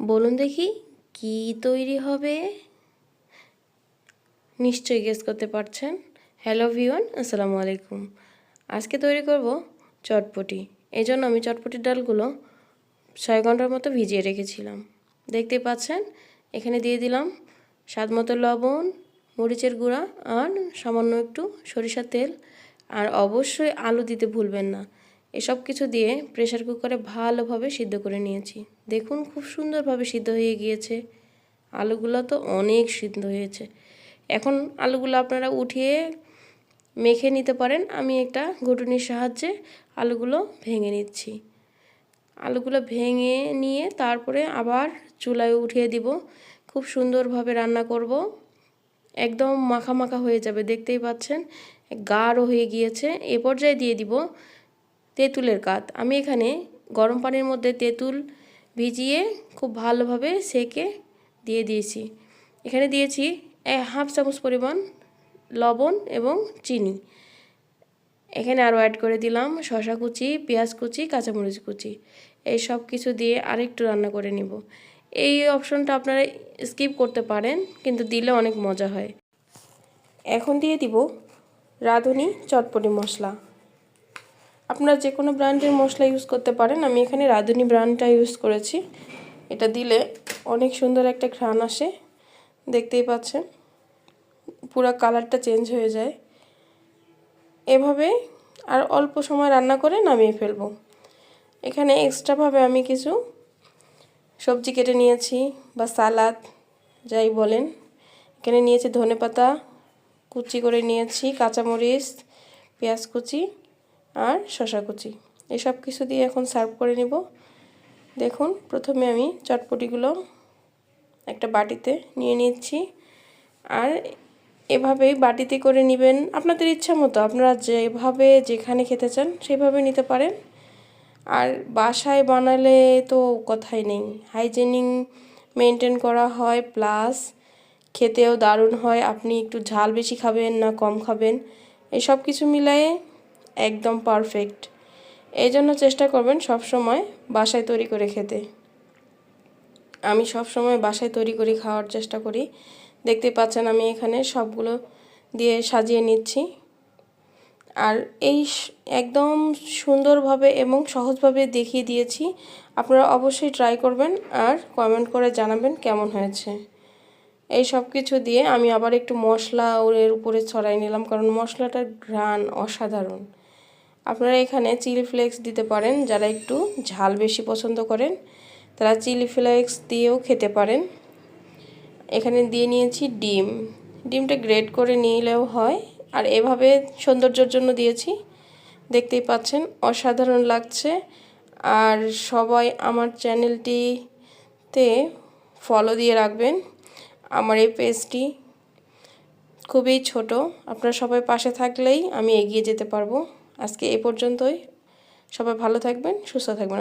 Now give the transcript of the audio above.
বলুন দেখি, কি তৈরি হবে? নিশ্চয়ই গেস করতে পারছেন। হ্যালো ভিওয়ান আসসালামু আলাইকুম। আজকে তৈরি করব চটপটি। এই জন্য আমি চটপটির ডালগুলো ছয় ঘণ্টার মতো ভিজিয়ে রেখেছিলাম। দেখতে পাচ্ছেন, এখানে দিয়ে দিলাম স্বাদ মতো লবণ, মরিচের গুঁড়া আর সামান্য একটু সরিষার তেল। আর অবশ্যই আলু দিতে ভুলবেন না। এসব কিছু দিয়ে প্রেশার কুকারে ভালোভাবে সিদ্ধ করে নিয়েছি। দেখুন খুব সুন্দরভাবে সিদ্ধ হয়ে গিয়েছে। আলুগুলো তো অনেক সিদ্ধ হয়েছে। এখন আলুগুলো আপনারা উঠিয়ে মেখে নিতে পারেন। আমি একটা ঘুটুনির সাহায্যে আলুগুলো ভেঙে নিচ্ছি। আলুগুলো ভেঙে নিয়ে তারপরে আবার চুলায় উঠিয়ে দিব। খুব সুন্দরভাবে রান্না করব। একদম মাখা মাখা হয়ে যাবে, দেখতেই পাচ্ছেন। গাঢ় হয়ে গিয়েছে। এ পর্যায়ে দিয়ে দিব তেঁতুলের কাত। আমি এখানে গরম পানির মধ্যে তেঁতুল ভিজিয়ে খুব ভালোভাবে সেকে দিয়ে দিয়েছি। এখানে দিয়েছি হাফ চামচ পরিমাণ লবণ এবং চিনি। এখানে আরও অ্যাড করে দিলাম শশা কুচি, পেঁয়াজ কুচি, কাঁচামরিচ কুচি। এই সব কিছু দিয়ে আরেকটু রান্না করে নিব। এই অপশনটা আপনারা স্কিপ করতে পারেন, কিন্তু দিলে অনেক মজা হয়। এখন দিয়ে দিব রাঁধুনি চটপটি মশলা। আপনারা যে কোনো ব্র্যান্ডের মশলা ইউজ করতে পারেন। আমি এখানে রাঁধুনি ব্র্যান্ডটা ইউজ করেছি। এটা দিলে অনেক সুন্দর একটা ঘ্রাণ আসে। দেখতেই পাচ্ছেন। পুরো কালারটা চেঞ্জ হয়ে যায়। এভাবে আর অল্প সময় রান্না করে নামিয়ে ফেলব। এখানে এক্সট্রাভাবে আমি কিছু সবজি কেটে নিয়েছি বা সালাদ, যাই বলেন। এখানে নিয়েছি ধনে পাতা কুচি করে নিয়েছি, কাঁচামরিচ, পেঁয়াজ কুচি। আর শশা কুচি এসব কিছু দিয়ে এখন সার্ভ করে নিব। দেখুন, প্রথমে আমি চটপটিগুলো একটা বাটিতে নিয়ে নিচ্ছি। আর এভাবেই বাটিতে করে নেবেন। আপনাদের ইচ্ছা মতো আপনারা যেভাবে যেখানে খেতে চান সেভাবে নিতে পারেন। আর বাসায় বানালে তো কথাই নেই। হাইজেনিং মেনটেন করা হয় প্লাস খেতেও দারুণ হয়। আপনি একটু ঝাল বেশি খাবেন না কম খাবেন। এই সব কিছু মিলায়ে একদম পারফেক্ট এই জন্য চেষ্টা করবেন সব সময় বাসায় তৈরি করে খেতে। আমি সব সময় বাসায় তৈরি করে খাওয়ার চেষ্টা করি। দেখতে পাচ্ছেন আমি এখানে সবগুলো দিয়ে সাজিয়ে নিচ্ছি। আর এই একদম সুন্দরভাবে এবং সহজভাবে দেখিয়ে দিয়েছি। আপনারা অবশ্যই ট্রাই করবেন আর কমেন্ট করে জানাবেন কেমন হয়েছে। এই সব কিছু দিয়ে আমি আবার একটু মশলা ওর উপরে ছড়াই নিলাম, কারণ মশলাটার ঘ্রাণ অসাধারণ। আপনারা এখানে চিলি ফ্লেক্স দিতে পারেন, যারা একটু ঝাল বেশি পছন্দ করেন, তারা চিলি ফ্লেক্স দিয়েও খেতে পারেন। এখানে দিয়ে নিয়েছি ডিম। ডিমটা গ্রেট করে নিলেও হয়, আর এভাবে সৌন্দর্যের জন্য দিয়েছি। দেখতেই পাচ্ছেন, অসাধারণ লাগছে। আর সবাই আমার চ্যানেলটিতে ফলো দিয়ে রাখবেন। আমার এই পেজটি খুবই ছোট। আপনারা সবাই পাশে থাকলেই আমি এগিয়ে যেতে পারব। আজকে এ পর্যন্তই। সবাই ভালো থাকবেন সুস্থ থাকবেন।